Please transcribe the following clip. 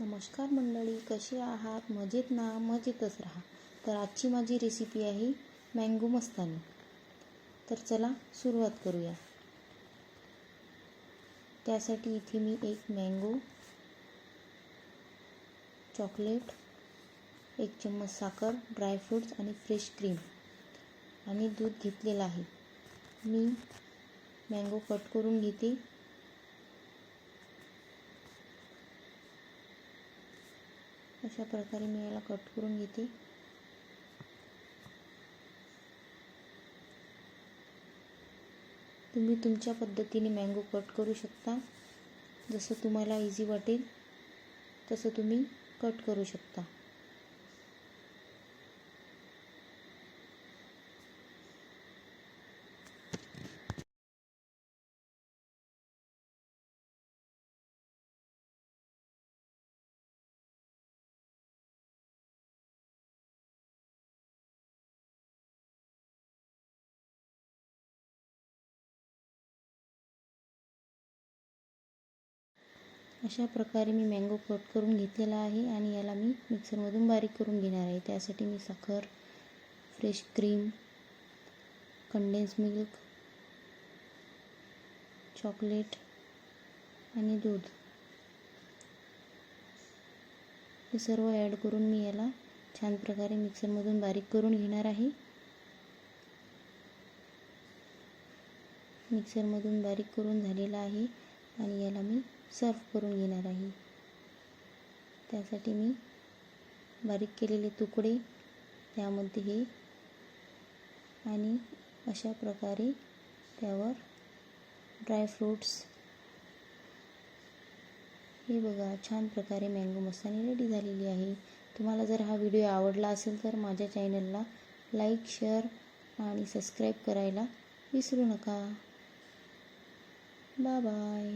नमस्कार मंडळी कसे आहात? मजेत ना? मजेतच राहा. तर आजची माझी रेसिपी आहे मँगो मस्तानी. तर चला सुरुवात करूया. त्यासाठी इथे मी एक मँगो चॉकलेट एक चम्मच साखर ड्रायफ्रूट्स आणि फ्रेश क्रीम आणि दूध घेतलेलं आहे. मी मँगो कट करून घेते. अशा प्रकारे मी याला कट करून घेते. तुम्ही तुमच्या पद्धतीने मँगो कट करू शकता. जसं तुम्हाला इझी वाटेल तसं तुम्ही कट करू शकता. अशा प्रकारे मी मँगो कट करून घेतलेला आहे आणि याला मी मिक्सरमधून बारीक करून घेणार आहे. त्यासाठी मी साखर fresh cream condense milk chocolate आणि दूध. हे सर्व ॲड करून मी याला छान प्रकारे मिक्सरमधून बारीक करून घेणार आहे. मिक्सरमधून बारीक करून झालेला आहे आणि याला मी सर्व करून घेणार आहे. त्यासाठी मी बारीक केलेले तुकडे त्यामध्ये हे आणि अशा प्रकारे त्यावर ड्रायफ्रूट्स हे बघा छान प्रकारे मँगो मसाले रेडी झालेली आहे. तुम्हाला जर हा व्हिडिओ आवडला असेल तर माझ्या चॅनलला लाईक शेअर आणि सबस्क्राईब करायला विसरू नका. Bye bye